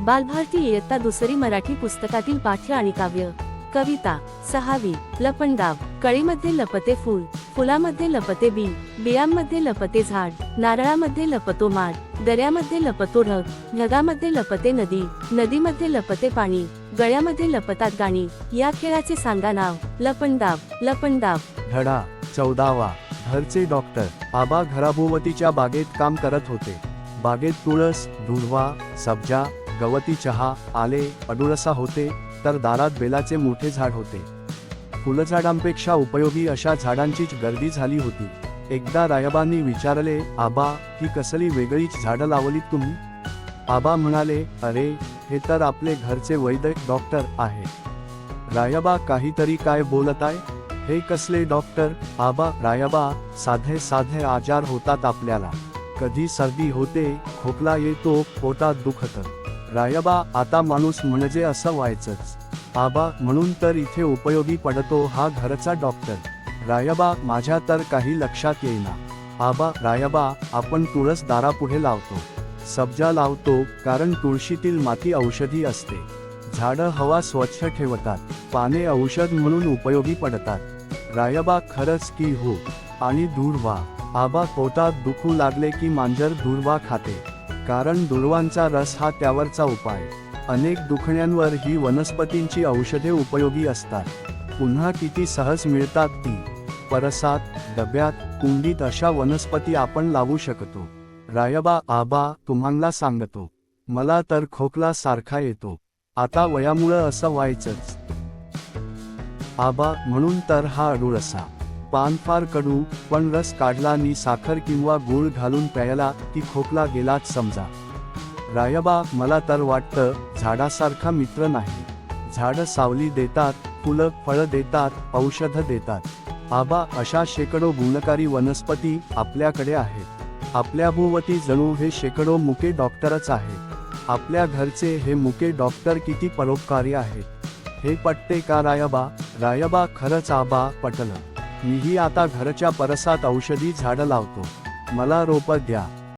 बालभारती इयत्ता दुसरी मराठी पुस्तकातील पाठ्य आणि काव्य. कविता सहावी लपंडाव कळीमध्ये लपते फूल फुलामध्ये लपते बी बियांमध्ये लपते झाड नारळामध्ये लपतो माड दर्यामध्ये लपतो ढग ढगामध्ये लपते नदी नदीमध्ये लपते पाणी गळ्यामध्ये लपतात गाणी. या खेळाचे सांगा नाव लपणदाब लपंडाव. धडा चौदावा घरचे डॉक्टर आबा घराभोवतीच्या बागेत काम करत होते. बागेत तुळस दुर्वा सब्जा गवती चहा आले अडुळसा होते तर दारात बेलाचे मोठे झाड होते. फुलझाडांपेक्षा उपयोगी अशा झाडांचीच गर्दी झाली होती. एकदा रायबांनी विचारले आबा ही कसली वेगळीच झाडं लावलीत तुम्ही? आबा म्हणाले अरे हे तर आपले घरचे वैद्यक डॉक्टर आहे. रायबा काहीतरी काय बोलत आहे हे कसले डॉक्टर? आबा रायबा साधे साधे आजार होतात आपल्याला. कधी सर्दी होते खोकला येतो पोटात दुखतं. रायबा आता माणूस म्हणजे असं व्हायचंच. आबा म्हणून तर इथे उपयोगी पडतो हा घरचा डॉक्टर. रायबा माझ्या तर काही लक्षात येईना. आबा रायबा आपण तुळस दारापुढे लावतो. सब्जा लावतो कारण तुळशीतील माती औषधी असते. झाडं हवा स्वच्छ ठेवतात पाने औषध म्हणून उपयोगी पडतात. रायबा खरंच की हो. आणि दूर व्हा. आबा पोटात दुखू लागले की मांजर दूर्वा खाते. कारण दुर्वांचा रस हा त्यावरचा उपाय. अनेक दुखण्यांवर ही वनस्पतींची औषधे उपयोगी असतात. पुन्हा किती सहज मिळतात ती? परसात डब्यात कुंडीत अशा वनस्पती आपण लावू शकतो. रायबा आबा तुम्हाला सांगतो. मला तर खोकला सारखा येतो. आता वयामुळं असं व्हायचंच. आबा म्हणून तर हा अडूळसा पान फार कडू पण रस काढला नि साखर किंवा गूळ घालून प्यायला की खोकला गेलाच समजा. रायबा मला तर वाटतं झाडासारखा मित्र नाही. झाडं सावली देतात फुलं फळं देतात औषधं देतात. आबा अशा शेकडो गुणकारी वनस्पती आपल्याकडे आहेत. आपल्या भोवती जणू हे शेकडो मुके डॉक्टरच आहेत. आपल्या घरचे हे मुके डॉक्टर किती परोपकारी आहेत. हे पटते का रायबा? रायबा खरंच आबा पटलं. मीही आता घरच्या परसात औषधी झाडं लावतो. मला रोपं द्या.